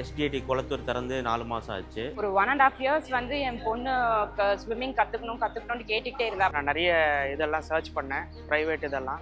STID Kulathur திறந்து நாலு மாதம் ஆச்சு. ஒரு ஒன் அண்ட் ஆஃப் இயர்ஸ் வந்து என் பொண்ணு ஸ்விம்மிங் கற்றுக்கணும் கற்றுக்கணும்னு கேட்டுக்கிட்டே இருந்தா. நான் நிறைய இதெல்லாம் சர்ச் பண்ணேன் ப்ரைவேட் இதெல்லாம்.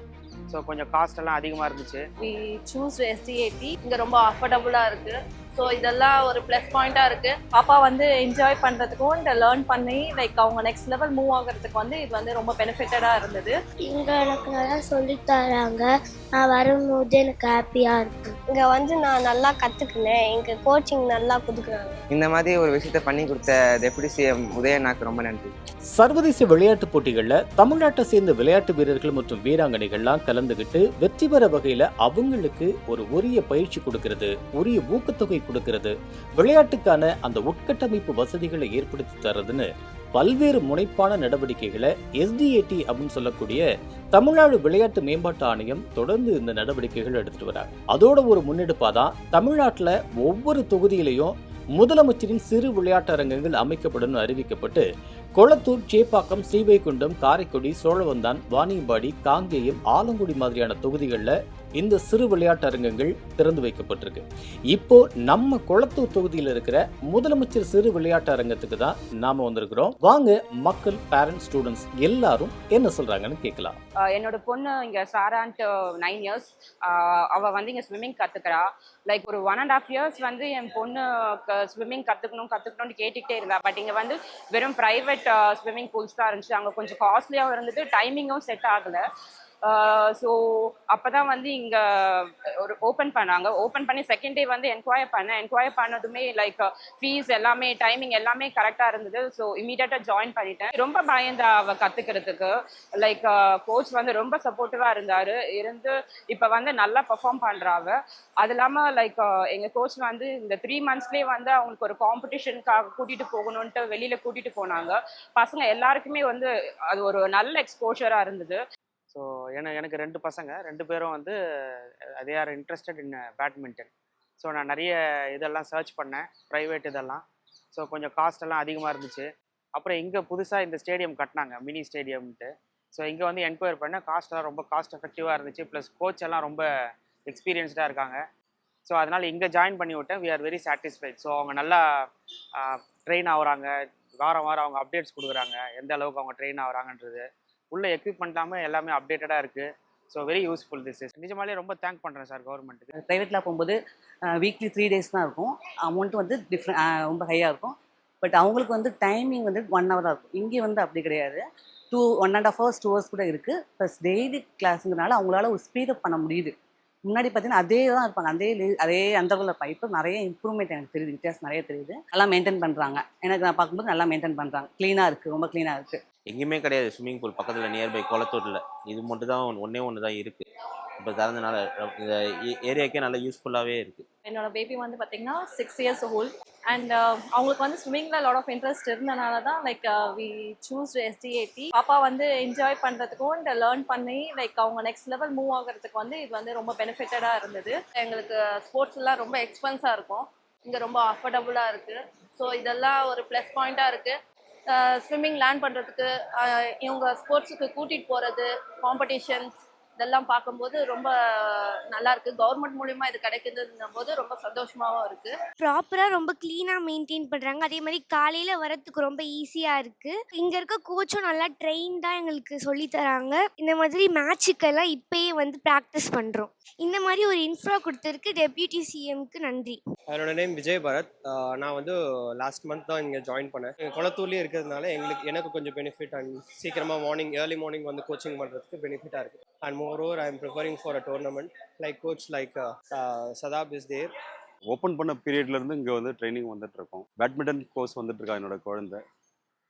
ஸோ கொஞ்சம் காஸ்ட் எல்லாம் அதிகமாக இருந்துச்சு. வி சூஸ் எஸ்டிஏடி இங்கே ரொம்ப அஃபோர்டபுளாக இருக்குது ஸோ இதெல்லாம் ஒரு ப்ளஸ் பாயிண்ட்டாக இருக்குது பாப்பா வந்து என்ஜாய் பண்ணுறதுக்கும் இந்த லேர்ன் பண்ணி லைக் அவங்க நெக்ஸ்ட் லெவல் மூவ் ஆகிறதுக்கு வந்து இது வந்து ரொம்ப பெனிஃபிட்டடாக இருந்தது. இங்கே எனக்கு நல்லா சொல்லித் தராங்க. நான் வரும்போது எனக்கு ஹாப்பியாக இருக்கு. இங்கே வந்து நான் நல்லா கற்றுக்கினேன் இங்கே கோச்சிங் நல்லா கொடுக்குறாங்க இந்த மாதிரி ஒரு விஷயத்த பண்ணி கொடுத்த டெபுட்டி சிஎம் உதயநாக்கு ரொம்ப நன்றி. சர்வதேச விளையாட்டுப் போட்டிகள்ல தமிழ்நாட்டை சேர்ந்த விளையாட்டு வீரர்கள் மற்றும் வீராங்கனைகள்லாம் கலந்துகிட்டு வெற்றி பெற வகையில அவங்களுக்கு ஒரு உரிய பயிற்சி கொடுக்கிறது. உரிய ஊக்கத்தொகை கொடுக்கிறது. விளையாட்டுக்கான அந்த உட்கட்டமைப்பு வசதிகளை ஏற்படுத்தி தர்றதுன்னு பல்வேறு முனைப்பான நடவடிக்கைகளை எஸ்டிஏடி அப்படின்னு சொல்லக்கூடிய தமிழ்நாடு விளையாட்டு மேம்பாட்டு ஆணையம் தொடர்ந்து இந்த நடவடிக்கைகள் எடுத்துட்டு வராங்க. அதோட ஒரு முன்னெடுப்பாக தான் தமிழ்நாட்டில் ஒவ்வொரு தொகுதியிலையும் முதலமைச்சரின் சிறு விளையாட்டு அரங்கங்கள் அமைக்கப்படும் அறிவிக்கப்பட்டு கொளத்தூர் சேப்பாக்கம் ஸ்ரீவைகுண்டம் காரைக்குடி சோழவந்தான் வாணியம்பாடி காங்கேயம் ஆலங்குடி மாதிரியான தொகுதிகளில் இந்த சிறு விளையாட்டு அரங்கங்கள் திறந்து வைக்கப்பட்டிருக்கு. இப்போ நம்ம குளத்தூர் தொகுதியில் இருக்கிற முதலமைச்சர் சிறு விளையாட்டு அரங்கத்துக்கு தான் நாம வந்திருக்கிறோம். வாங்க மக்கள் பேரண்ட்ஸ் ஸ்டூடெண்ட்ஸ் எல்லாரும் என்ன சொல்றாங்கன்னு கேட்கலாம். என்னோட பொண்ணு இங்கே சாரான்ட்டு நைன் இயர்ஸ் அவள் வந்து இங்கே ஸ்விம்மிங் கத்துக்கிறா. லைக் ஒரு ஒன் அண்ட் ஆஃப் இயர்ஸ் வந்து என் பொண்ணு ஸ்விம்மிங் கற்றுக்கணும் கத்துக்கணும்னு கேட்டுக்கிட்டே இருந்தா. பட் இங்கே வந்து வெறும் ப்ரைவேட் ஸ்விம்மிங் பூல்ஸ் தான் இருந்துச்சு. அங்கே கொஞ்சம் காஸ்ட்லியாகவும் இருந்தது. டைமிங்கும் செட் ஆகலை. ஸோ அப்போ தான் வந்து இங்கே ஒரு ஓப்பன் பண்ணாங்க. ஓப்பன் பண்ணி செகண்ட் டே வந்து என்கொயர் பண்ணேன். என்கொயர் பண்ணதுமே லைக் ஃபீஸ் எல்லாமே டைமிங் எல்லாமே கரெக்டாக இருந்தது. ஸோ இமீடியட்டாக ஜாயின் பண்ணிட்டேன். ரொம்ப பயந்தா அவ கற்றுக்கிறதுக்கு லைக் கோச் வந்து ரொம்ப சப்போர்ட்டிவாக இருந்தார். இருந்து இப்போ வந்து நல்லா பெர்ஃபார்ம் பண்ணுறாங்க அது இல்லாமல் லைக் எங்கள் கோச் வந்து இந்த த்ரீ மந்த்ஸ்லேயே வந்து அவங்களுக்கு ஒரு காம்படிஷனுக்காக கூட்டிகிட்டு போகணுன்ட்டு வெளியில் கூட்டிகிட்டு போனாங்க. பசங்க எல்லாருக்குமே வந்து அது ஒரு நல்ல எக்ஸ்போஷராக இருந்தது. ஸோ ஏன்னா எனக்கு ரெண்டு பசங்க. ரெண்டு பேரும் வந்து அதே are interested in badminton so நான் நிறைய இதெல்லாம் சர்ச் பண்ணேன். ப்ரைவேட் இதெல்லாம். ஸோ கொஞ்சம் காஸ்ட் எல்லாம் அதிகமாக இருந்துச்சு. அப்புறம் இங்கே புதுசாக இந்த ஸ்டேடியம் கட்டினாங்க. மினி ஸ்டேடியம்ன்ட்டு ஸோ இங்கே வந்து என்கொயர் பண்ண காஸ்ட்லாம் ரொம்ப காஸ்ட் எஃபெக்டிவாக இருந்துச்சு. ப்ளஸ் கோச் எல்லாம் ரொம்ப எக்ஸ்பீரியன்ஸ்டாக இருக்காங்க. ஸோ அதனால் இங்கே ஜாயின் பண்ணி விட்டேன். We are very satisfied so அவங்க நல்லா uh, ட்ரெயின் ஆகுறாங்க. வாரம் வாரம் அவங்க அப்டேட்ஸ் கொடுக்குறாங்க. எந்த அளவுக்கு அவங்க ட்ரெயின் ஆகுறாங்கன்றது. உள்ள எக்யூப்மெண்ட் எல்லாமே எல்லாமே அப்டேட்டடாக இருக்குது so very useful this is நிஜமாலே ரொம்ப தேங்க் பண்ணுறேன் சார் கவர்மெண்ட்டுக்கு ப்ரைவேட்டில் போகும்போது வீக்லி த்ரீ டேஸ் தான் இருக்கும். அமௌண்ட் வந்து டிஃப்ரெண்ட் ரொம்ப ஹையாக இருக்கும். பட் அவங்களுக்கு வந்து டைமிங் வந்து ஒன் ஹவர் தான் இருக்கும். இங்கே வந்து அப்படி கிடையாது. Two one and half hours two hours கூட இருக்குது ப்ளஸ் டெய்லி கிளாஸுங்கிறனால அவங்களால ஒரு ஸ்பீடப் பண்ண முடியுது. முன்னாடி பார்த்தீங்கன்னா அதே தான் இருப்பாங்க. அதே அதே அந்த இருப்பாங்க. இப்போ நிறைய இம்ப்ரூவ்மெண்ட் எனக்கு தெரியுது. வித்தியாசம் நிறைய தெரியுது. நல்லா மெயின்டைன் பண்ணுறாங்க எனக்கு நான் பார்க்கும்போது நல்லா மெயின்டைன் பண்ணுறாங்க க்ளீனாக இருக்குது ரொம்ப க்ளீனாக இருக்குது எங்கேயுமே கிடையாது. ஸ்விம்மிங் பூல் பக்கத்தில் நியர்பை குளத்தூரில் இது மட்டும் தான் ஒன்றே ஒன்று தான் இருக்குது இப்போ திறந்தனால இந்த ஏரியாக்கே நல்லா யூஸ்ஃபுல்லாகவே இருக்குது என்னோட பேபி வந்து பார்த்தீங்கன்னா six years old and uh, அவங்களுக்கு வந்து ஸ்விம்மிங்கில் லாட் ஆஃப் இன்ட்ரெஸ்ட் இருந்தனால தான் லைக் வி சூஸ் எஸ்டிஏடி பாப்பா வந்து என்ஜாய் பண்ணுறதுக்கும் இந்த லேர்ன் பண்ணி லைக் அவங்க நெக்ஸ்ட் லெவல் மூவ் ஆகிறதுக்கு வந்து இது வந்து ரொம்ப பெனிஃபிட்டடாக இருந்தது. எங்களுக்கு ஸ்போர்ட்ஸ் எல்லாம் ரொம்ப எக்ஸ்பென்ஸாக இருக்கும். இங்கே ரொம்ப அஃபோர்டபுளாக இருக்குது ஸோ இதெல்லாம் ஒரு ப்ளஸ் பாயிண்ட்டாக இருக்குது ஸ்விம்மிங் லேர்ன் பண்ணுறதுக்கு இவங்க ஸ்போர்ட்ஸுக்கு கூட்டிகிட்டு போகிறது காம்படிஷன்ஸ் இதெல்லாம் பார்க்கும்போது ரொம்ப நல்லா இருக்கு. கவர்மெண்ட் மூலியமா இது கிடைக்குதுன்னும் போது ரொம்ப சந்தோஷமாவும் இருக்கு. ப்ராப்பராக ரொம்ப க்ளீனாக மெயின்டைன் பண்ணுறாங்க அதே மாதிரி காலையில் வரத்துக்கு ரொம்ப ஈஸியாக இருக்குது இங்கே இருக்க கோச்சும் நல்லா ட்ரெயின்டாக எங்களுக்கு சொல்லித் தராங்க. இந்த மாதிரி மேட்சுக்கெல்லாம் இப்பயே வந்து ப்ராக்டிஸ் பண்ணுறோம் இந்த மாதிரி ஒரு இன்ஃப்ரா கொடுத்ததுக்கு டெப்யூட்டி சிஎம்க்கு நன்றி. என்னோட நேம் விஜய் பரத். நான் வந்து லாஸ்ட் மந்த் தான் இங்கே ஜாயின் பண்ணேன். குளத்தூர்லேயே இருக்கிறதுனால எங்களுக்கு எனக்கு கொஞ்சம் பெனிஃபிட் அண்ட் சீக்கிரமாக மார்னிங் ஏர்லி மார்னிங் வந்து கோச்சிங் பண்ணுறதுக்கு பெனிஃபிட்டாக இருக்குது and over I am preparing for a tournament like coach like Shadab is there open பண்ண பீரியட்ல இருந்து இங்கே வந்து ட்ரைனிங் வந்துட்டு இருக்கோம். பேட்மிண்டன் கோர்ஸ் வந்துட்டு இருக்கா என்னோட குழந்தை.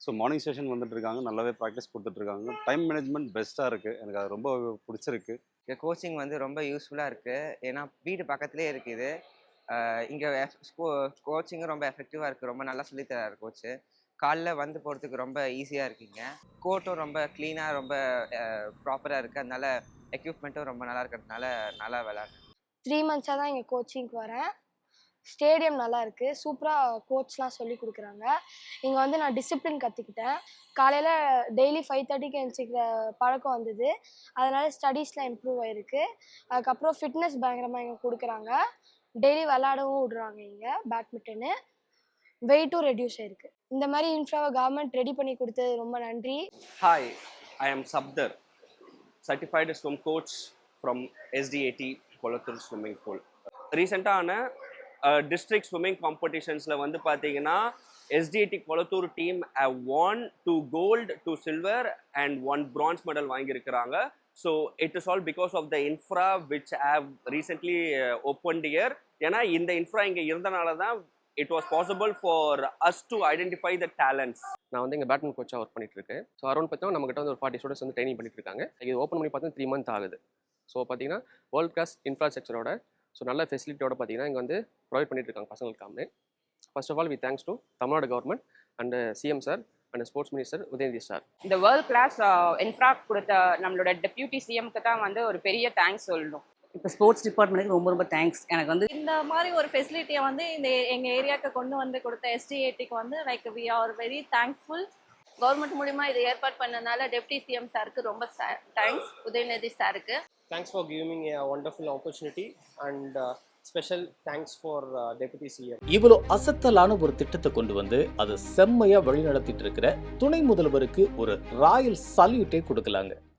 ஸோ மார்னிங் செஷன் வந்துட்டு இருக்காங்க. நல்லாவே ப்ராக்டிஸ் கொடுத்துட்டு இருக்காங்க. டைம் மேனேஜ்மெண்ட் பெஸ்ட்டாக இருக்கு. எனக்கு அது ரொம்ப பிடிச்சிருக்கு. இங்கே கோச்சிங் வந்து ரொம்ப யூஸ்ஃபுல்லாக இருக்குது ஏன்னா வீடு பக்கத்துலேயே இருக்குது. இங்கே கோச்சிங்கும் ரொம்ப எஃபெக்டிவாக இருக்குது ரொம்ப நல்லா சொல்லித் தராரு கோச்சு காலைல வந்து போகிறதுக்கு ரொம்ப ஈஸியாக இருக்குங்க. கோர்ட்டும் ரொம்ப க்ளீனாக ரொம்ப ப்ராப்பராக இருக்குது அதனால எக்யூப்மெண்ட்டும் ரொம்ப நல்லா இருக்கிறதுனால நல்லா விளாட்றேன் த்ரீ மந்த்ஸாக தான் இங்கே கோச்சிங்க்கு வரேன். ஸ்டேடியம் நல்லா இருக்குது சூப்பராக கோச்லாம் சொல்லி கொடுக்குறாங்க. இங்கே வந்து நான் டிசிப்ளின் கற்றுக்கிட்டேன் காலையில் டெய்லி ஃபைவ் தேர்ட்டிக்கு எழுந்திரிக்கிற பழக்கம் வந்தது. அதனால் ஸ்டடீஸ்லாம் இம்ப்ரூவ் ஆயிருக்கு. அதுக்கப்புறம் ஃபிட்னஸ் பயங்கரமாக இங்கே கொடுக்குறாங்க. டெய்லி விளாடவும் விடுறாங்க இங்கே பேட்மிண்டனு வெயிட்டும் ரெடியூஸ் ஆயிருக்கு. இந்த மாதிரி இன்ஃப்ராவை கவர்மெண்ட் ரெடி பண்ணி கொடுத்தது ரொம்ப நன்றி. Hi, I am Sabdar, certified swim coach from SDAT Kolathur swimming pool ரீசெண்டான district swimming காம்படிஷன்ஸில் வந்து பார்த்தீங்கன்னா SDAT Kolathur team one two gold two silver and one bronze medal வாங்கியிருக்கிறாங்க. So it is all because of the infra which have recently open year ஏன்னா இந்த infra இங்கே இருந்தனால தான் it was possible for us to identify the talents நான் வந்து இங்கே பேட்மின் கோச்சாக work பண்ணிட்டு இருக்கேன் ஸோ அரௌண்ட் பார்த்தீங்கன்னா நம்மகிட்ட வந்து ஒரு ஃபார்ட்டி ஸ்டூடெண்ட்ஸ் வந்து ட்ரைனிங் பண்ணிட்டு இருக்காங்க இது ஓப்பன் பண்ணி பார்த்தா த்ரீ மந்த் ஆகுது. ஸோ பார்த்தீங்கன்னா வேர்ல்ட் கிளாஸ் இன்ஃப்ராஸ்ட்ரக்சரோட ஸோ நல்ல ஃபெசிலிட்டியோட பார்த்தீங்கன்னா இங்கே வந்து ப்ரொவைட் பண்ணிட்டு இருக்காங்க பசங்களுக்காமே first of all we thanks to Tamil Nadu government and CM sir and sports minister Udhayanidhi sir இந்த வேர்ல்ட் கிளாஸ் இன்ஃப்ரா கொடுத்த நம்மளோட டெப்யூட்டி சிஎம்க்கு தான் வந்து ஒரு பெரிய தேங்க்ஸ் சொல்லணும். இப்போ ஸ்போர்ட்ஸ் டிபார்ட்மெண்ட்டுக்கு ரொம்ப ரொம்ப தேங்க்ஸ் எனக்கு வந்து இந்த மாதிரி ஒரு ஃபெசிலிட்டியை வந்து இந்த எங்கள் ஏரியாவுக்கு கொண்டு வந்து கொடுத்த எஸ்டிஏடிக்கு வந்து like we are very thankful government மூலிமா இதை ஏற்பாடு பண்ணனால டெப்டி சிஎம் சாருக்கு ரொம்ப தேங்க்ஸ் உதயநிதி சாருக்கு thanks for giving a wonderful opportunity and special thanks for deputy CM இவ்வளோ அசத்தலான ஒரு திட்டத்தை கொண்டு வந்து அது செம்மையா வழி நடத்திட்டு இருக்கிற துணை முதல்வருக்கு ஒரு ராயல் சல்யூட்டே கொடுக்கலாங்க.